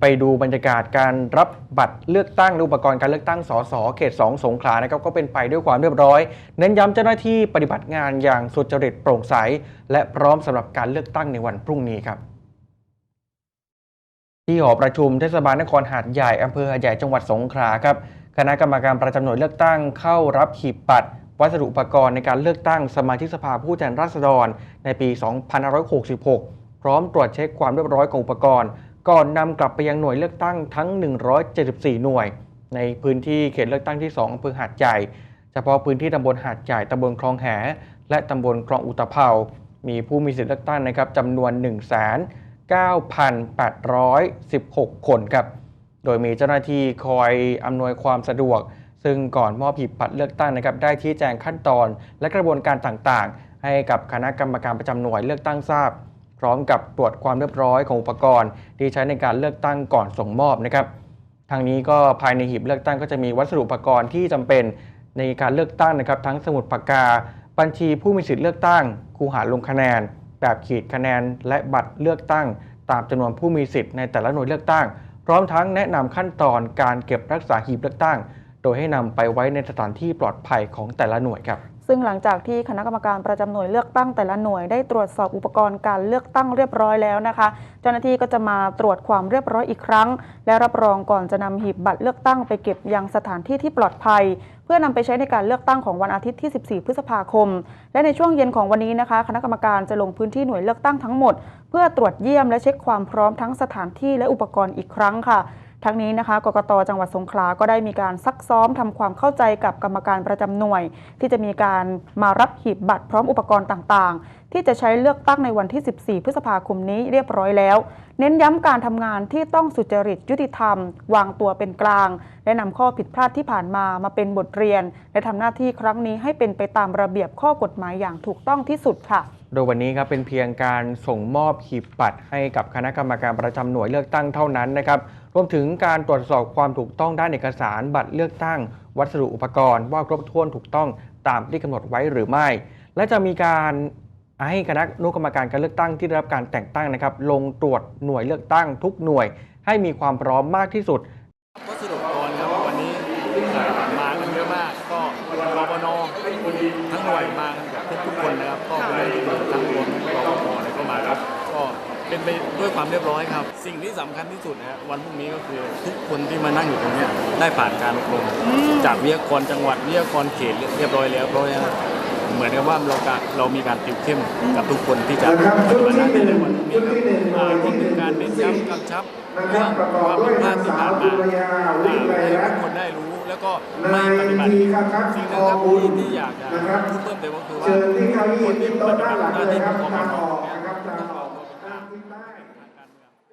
ไปดูบรรยากาศการรับบัตรเลือกตั้งอุปกรณ์การเลือกตั้งสสเขต 2 สงขลานะครับก็เป็นไปด้วยความเรียบร้อย เน้นย้ำเจ้าหน้าที่ปฏิบัติงานอย่างสุจริตโปร่งใส และพร้อมสำหรับการเลือกตั้งในวันพรุ่งนี้ครับที่หอประชุมเทศบาลนครหาดใหญ่อำเภอหาดใหญ่จังหวัดสงขลาครับคณะกรรมการประจำหน่วยเลือกตั้งเข้ารับหีบบัตรวัสดุอุปกรณ์ในการเลือกตั้งสมาชิกสภาผู้แทนราษฎร ในปี 2566 พร้อมตรวจเช็คความเรียบร้อยของอุปกรณ์ ก่อนนำกลับไปยังหน่วยเลือกตั้งทั้ง 174 หน่วย ในพื้นที่เขตเลือกตั้งที่ 2อำเภอหาดใหญ่เฉพาะพื้นที่ตำบลหาดใหญ่ตำบลคลองแห และตำบลคลองอุตภเปามีผู้มีสิทธิเลือกตั้งนะครับจำนวน 1 9,816 คนครับ โดยมีเจ้าหน้าที่คอยอำนวยความสะดวก ซึ่งก่อนมอบหีบบัตรเลือกตั้งนะครับ ได้ชี้แจงขั้นตอนและกระบวนการต่างๆ ให้กับคณะกรรมการประจำหน่วยเลือกตั้งทราบ พร้อมกับตรวจความเรียบร้อยของอุปกรณ์ ที่ใช้ในการเลือกตั้งก่อนส่งมอบนะครับทางนี้ก็ภายในหีบเลือกตั้งก็จะมีวัสดุอุปกรณ์ที่จำเป็นในการเลือกตั้งนะครับ ทั้งสมุดปากกา บัญชีผู้มีสิทธิ์เลือกตั้งคูหาลงคะแนน แบบขีดคะแนน และบัตรเลือกตั้ง ตามจำนวนผู้มีสิทธิ์ในแต่ละหน่วยเลือกตั้ง พร้อมทั้งแนะนำขั้นตอนการเก็บรักษาหีบเลือกตั้ง โดยให้นำไปไว้ในสถานที่ปลอดภัยของแต่ละหน่วยครับซึ่งหลังจากที่คณะกรรมการประจำหน่วยเลือกตั้งแต่ละหน่วยได้ตรวจสอบอุปกรณ์การเลือกตั้งเรียบร้อยแล้วนะคะ เจ้าหน้าที่ก็จะมาตรวจความเรียบร้อยอีกครั้ง และรับรองก่อนจะนำหีบบัตรเลือกตั้งไปเก็บยังสถานที่ที่ปลอดภัย เพื่อนำไปใช้ในการเลือกตั้งของวันอาทิตย์ที่ 14 พฤษภาคม และในช่วงเย็นของวันนี้นะคะ คณะกรรมการจะลงพื้นที่หน่วยเลือกตั้งทั้งหมด เพื่อตรวจเยี่ยมและเช็คความพร้อมทั้งสถานที่และอุปกรณ์อีกครั้งค่ะ ทั้งนี้นะคะกกตจังหวัดสงขลาก็ได้มีการซักซ้อมทำความเข้าใจกับกรรมการประจำหน่วย ที่จะมีการมารับหีบบัตรพร้อมอุปกรณ์ต่างๆ ที่จะใช้เลือกตั้งในวันที่ 14 พฤษภาคมนี้เรียบร้อยแล้ว เน้นย้ำการทำงานที่ต้องสุจริตยุติธรรม วางตัวเป็นกลาง และนำข้อผิดพลาดที่ผ่านมามาเป็นบทเรียน และทำหน้าที่ครั้งนี้ให้เป็นไปตามระเบียบข้อกฎหมายอย่างถูกต้องที่สุดค่ะ โดยวันนี้ครับเป็นเพียงการส่งมอบหีบบัตรให้กับคณะกรรมการประจำหน่วยเลือกตั้งเท่านั้นนะครับรวมถึงการตรวจสอบความถูกต้องด้านเอกสารบัตรเลือกตั้ง วัสดุอุปกรณ์ว่าครบถ้วนถูกต้องตามที่กำหนดไว้หรือไม่ และจะมีการให้คณะนุกรรมการการเลือกตั้งที่ได้รับการแต่งตั้งนะครับ ลงตรวจหน่วยเลือกตั้งทุกหน่วย ให้มีความพร้อมมากที่สุด วัสดุอุปกรณ์ครับวันนี้มากันเยอะมาก ก็รปนทั้ง หน่วยมากันแบบทุกๆคนนะครับก็เป็นเรื่องที่ทั้งรวมรปภอะไรก็มาครับก็เป็นไปด้วยความเรียบร้อยครับ สิ่งที่สำคัญที่สุดนะฮะวันพรุ่งนี้ก็คือทุกคนที่มานั่งอยู่ตรงเนี้ยได้ผ่านการอบรมจากวิทยากรจังหวัดวิทยากรเขตเรียบร้อยแล้วเพราะว่าเหมือนกับว่าเราการเรามีการติวเข้มกับทุกคนที่จะปฏิบัติหน้าที่ในวันพรุ่งนี้ครับอ่ารวมถึงการเน้นย้ำกำชับเรื่องความผิดพลาดที่ผ่านมาให้ทุกคนได้รู้ แล้วก็ไม่ปฏิบัติสิ่งหนึงครับที่ที่อยากจะพูดเพิ่มเติมก็คือว่าเชิญที่เก้าอี้คนที่ที่ปโต๊ะฏิด้าบันติหลังหน้าเลยที่คขรัอบงกทางปอปอกเนี่ย